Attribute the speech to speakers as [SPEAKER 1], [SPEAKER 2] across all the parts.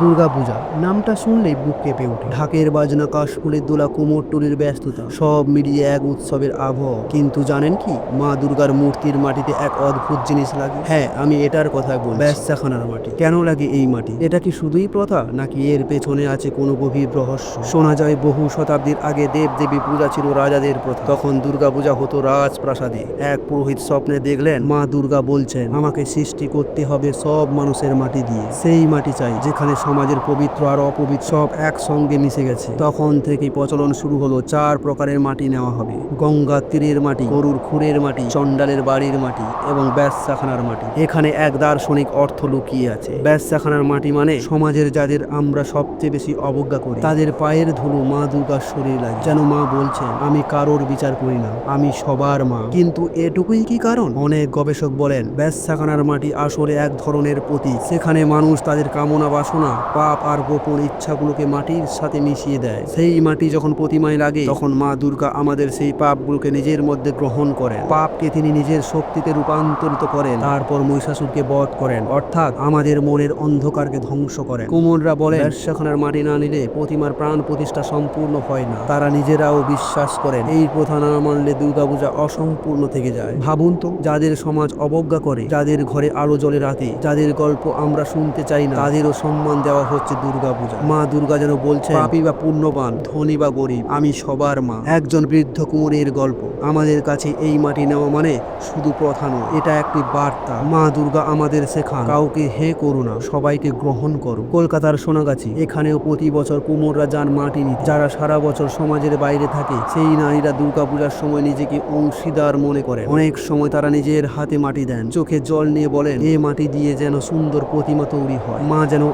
[SPEAKER 1] দুর্গাপূজা। নামটা শুনলেই বুক কেঁপে ওঠে। ঢাকের বাজনা, কাশফুলের দোলা কুমোরটুলির ব্যস্ততা, সব মিলিয়ে এক উৎসবের আবহ। কিন্তু জানেন কি? মা দুর্গার মূর্তির মাটিতে এক অদ্ভুত জিনিস লাগে। হ্যাঁ আমি এটার কথা বলছি। ব্যাসাখানার মাটি। কেন লাগে এই মাটি? এটা কি শুধুই প্রথা, নাকি এর পেছনে আছে কোনো গভীর রহস্য? শোনা যায় বহু শতাব্দীর আগে দেব দেবী পূজা ছিল রাজাদের প্রথা। তখন দুর্গাপূজা হতো রাজপ্রাসাদে। এক পুরোহিত স্বপ্নে দেখলেন, মা দুর্গা বলছেন, আমাকে সৃষ্টি করতে হবে সব মানুষের মাটি দিয়ে। সেই মাটি চাই, যেখানে সমাজের পবিত্র আর অপবিত্র সব একসঙ্গে মিশে গেছে। তখন থেকেই প্রচলন শুরু হলো চার প্রকারের মাটি নেওয়া হবে। গঙ্গা তীরের মাটি, গরুর খুঁড়ের মাটি, চণ্ডালের বাড়ির মাটি এবং ব্যাসাখানার মাটি। এখানে এক দার্শনিক অর্থ লুকিয়ে আছে। ব্যাসাখানার মাটি মানে সমাজের যাদের আমরা সবচেয়ে বেশি অবজ্ঞা করি। তাদের পায়ের ধুলো মা দুর্গার শরীর লাগে। যেন মা বলছেন, আমি কারোর বিচার করি না, আমি সবার মা। কিন্তু এটুকুই কি কারণ? অনেক গবেষক বলেন ব্যাসাখানার মাটি আসলে এক ধরনের প্রতীক। সেখানে মানুষ তাদের কামনা বাসনা পাপ আর গোপন ইচ্ছাগুলোকে মাটির সাথে মিশিয়ে দেয়। সেই মাটি যখন প্রতিমায় লাগে, তখন মা দুর্গা আমাদের সেই পাপগুলোকে নিজের মধ্যে গ্রহণ করেন। পাপকে তিনি নিজের শক্তিতে রূপান্তরিত করেন, তারপর মহিষাসুরকে বধ করেন। অর্থাৎ আমাদের মনের অন্ধকারকে ধ্বংস করেন। কুমনরা বলেন ব্যাসাখানার মাটি না নিলে প্রতিমার প্রাণ প্রতিষ্ঠা সম্পূর্ণ হয় না। তারা নিজেরাও বিশ্বাস করেন, এই প্রথা না মানলে দুর্গাপূজা অসম্পূর্ণ থেকে যায়। ভাবুন তো, যাদের সমাজ অবজ্ঞা করে, যাদের ঘরে আলো জ্বলে রাতে, যাদের গল্প আমরা শুনতে চাই না, তাদেরও সম্মান দেওয়া হচ্ছে দুর্গাপূজা। মা দুর্গা যেন বলছে পাপী বা পুণ্যবান, ধনী বা গরিব, আমি সবার মা। একজন বৃদ্ধ কুমোরের গল্প। আমাদের কাছে এই মাটি নেওয়া মানে শুধু প্রথা নয়, এটা একটি বার্তা। মা দুর্গা আমাদের শেখান, কাউকে হে করো না, সবাইকে গ্রহণ করো। কলকাতার সোনাগাছি, এখানেও প্রতি বছর কুমোররা যান মাটি নিতে। যারা সারা বছর সমাজের বাইরে থাকে, সেই নারীরা দুর্গাপূজার সময় নিজেকে অংশীদার মনে করে অনেক সময় তারা নিজের হাতে মাটি দেন, চোখে জল নিয়ে বলেন, এ মাটি দিয়ে যেন সুন্দর প্রতিমা তৈরি হয়। মা যেন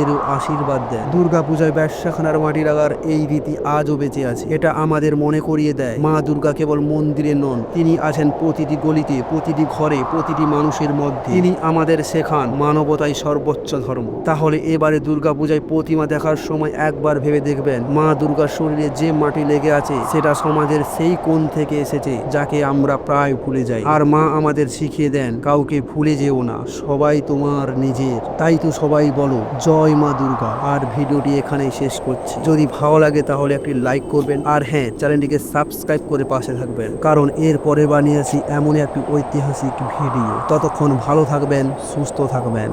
[SPEAKER 1] আমাদেরও আশীর্বাদ দেন দুর্গাপূজায় ব্যবসাখানার মাটি লাগার এই রীতি আজও বেঁচে আছে। এটা আমাদের মনে করিয়ে দেয়। মা দুর্গা কেবল মন্দিরে নন, তিনি আছেন প্রতিটি গলিতে, প্রতিটি ঘরে, প্রতিটি মানুষের মধ্যে। তিনি আমাদের শেখান মানবতাই সর্বোচ্চ ধর্ম। তাহলে এবারে দুর্গাপূজায় প্রতিমা দেখার সময় একবার ভেবে দেখবেন, মা দুর্গার শরীরে যে মাটি লেগে আছে, সেটা সমাজের সেই কোণ থেকে এসেছে, যাকে আমরা প্রায় ভুলে যাই। আর মা আমাদের শিখিয়ে দেন, কাউকে ভুলে যেও না, সবাই তোমার নিজের। তাই তো সবাই বলো জয় মা দুর্গা। আর ভিডিওটি এখানেই শেষ করছি। যদি ভালো লাগে তাহলে একটি লাইক করবেন। আর হ্যাঁ চ্যানেলটিকে সাবস্ক্রাইব করে পাশে থাকবেন। কারণ এর পরে বানিয়েছি এমন একটি ঐতিহাসিক ভিডিও। ততক্ষণ ভালো থাকবেন, সুস্থ থাকবেন।